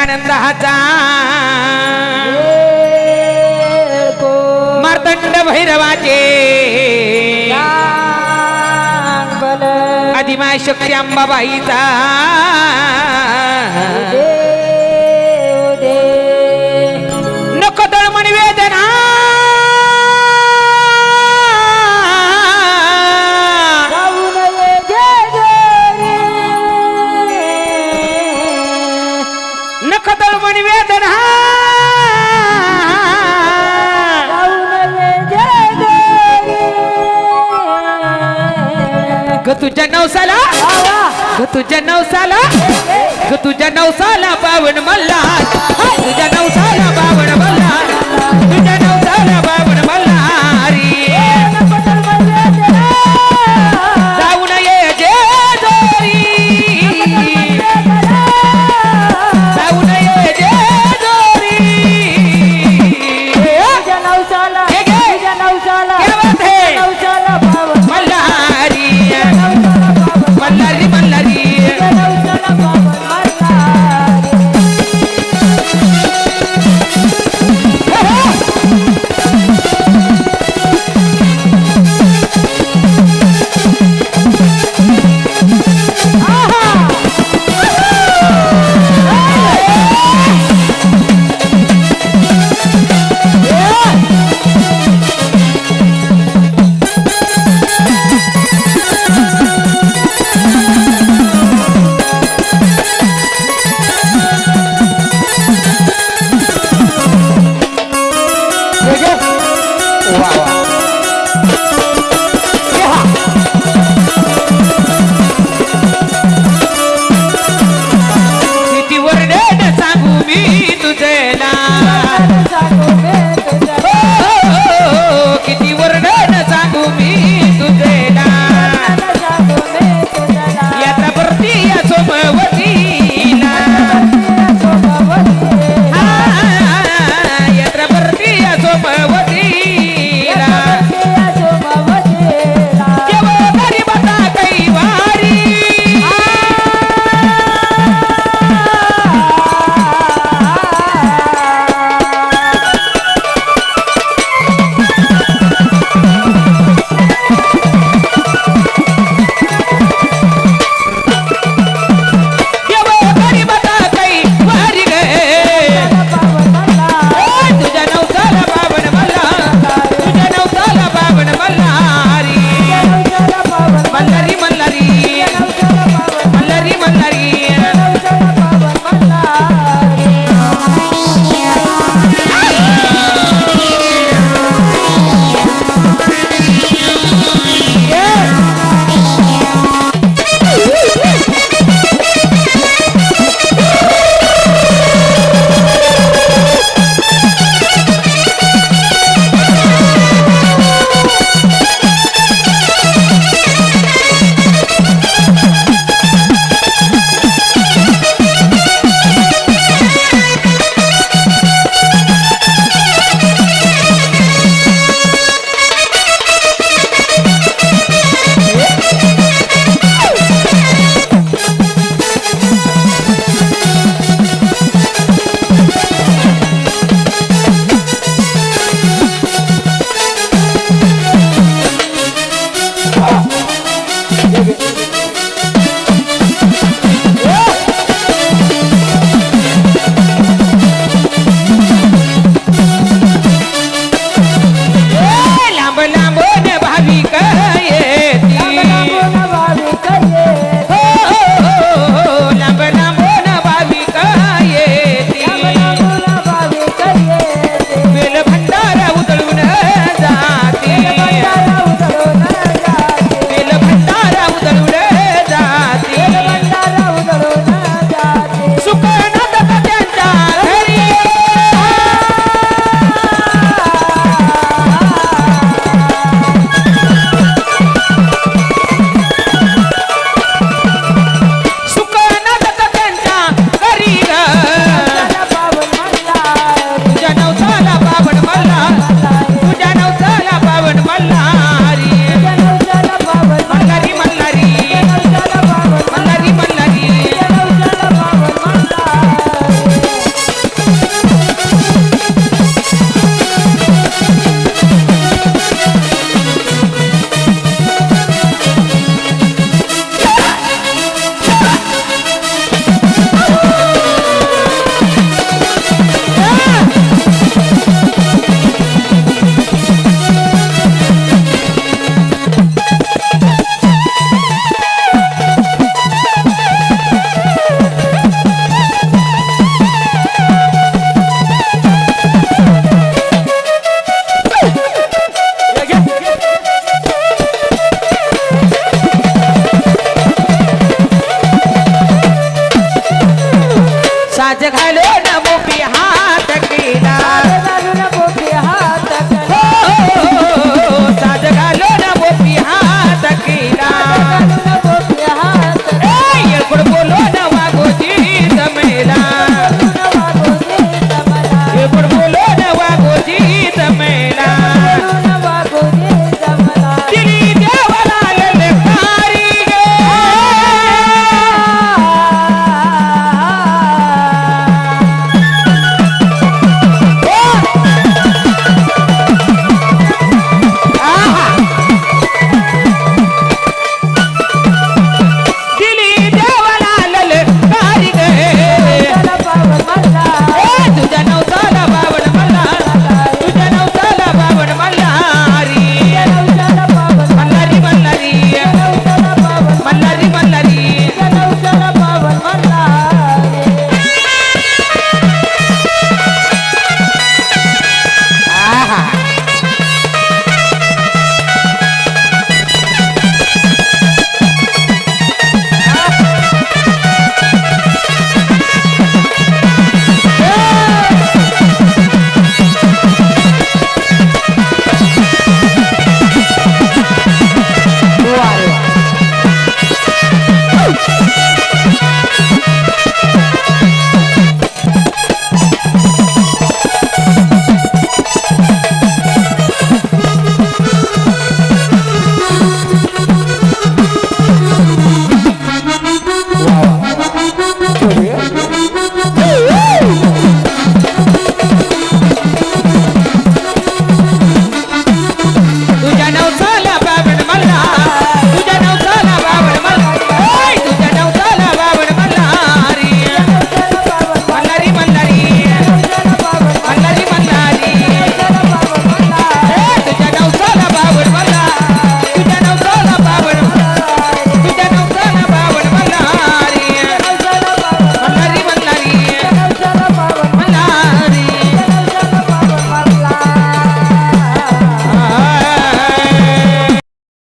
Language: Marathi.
आनंदाचा मार्तंड भैरवाचे. आदिमाय शक्ती अंबाबाईचा. तळमण वेदना ग तुझ्या नवसाला ग तुझ्या नवसाला ग तुझ्या नवसाला पावन मल्हार. 四万了